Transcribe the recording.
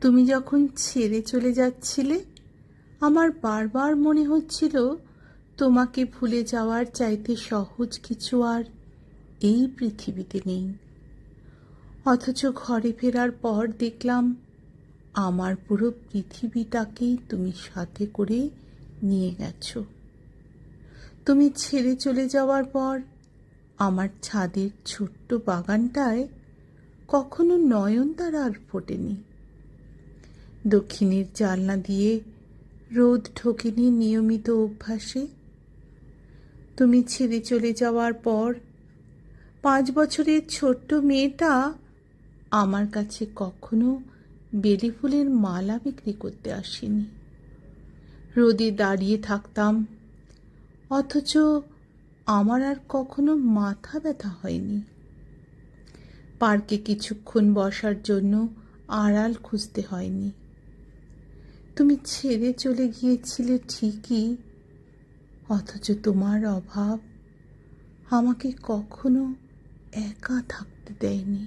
তুমি যখন ছেড়ে চলে যাচ্ছিলে, আমার বারবার মনে হচ্ছিল তোমাকে ভুলে যাওয়ার চাইতে সহজ কিছু আর এই পৃথিবীতে নেই। অথচ ঘরে ফেরার পর দেখলাম আমার পুরো পৃথিবীটাকেই তুমি সাথে করে নিয়ে গেছো। তুমি ছেড়ে চলে যাওয়ার পর আমার ছাদের ছোট্ট বাগানটায় কখনো নয়নতারা আর ফোটেনি। দক্ষিণের জানলা দিয়ে রোদ ঢোকেনি নিয়মিত অভ্যাসে। তুমি ছেড়ে চলে যাওয়ার পর পাঁচ বছরের ছোট্ট মেয়েটা আমার কাছে কখনো বেলি ফুলের মালা বিক্রি করতে আসেনি। রোদে দাঁড়িয়ে থাকতাম, অথচ আমার আর কখনো মাথা ব্যথা হয়নি। পার্কে কিছুক্ষণ বসার জন্য আড়াল খুঁজতে হয়নি। তুমি ছেড়ে চলে গিয়েছিলে ঠিকই অথচ তোমার অভাব আমাকে কখনো একা থাকতে দেয়নি।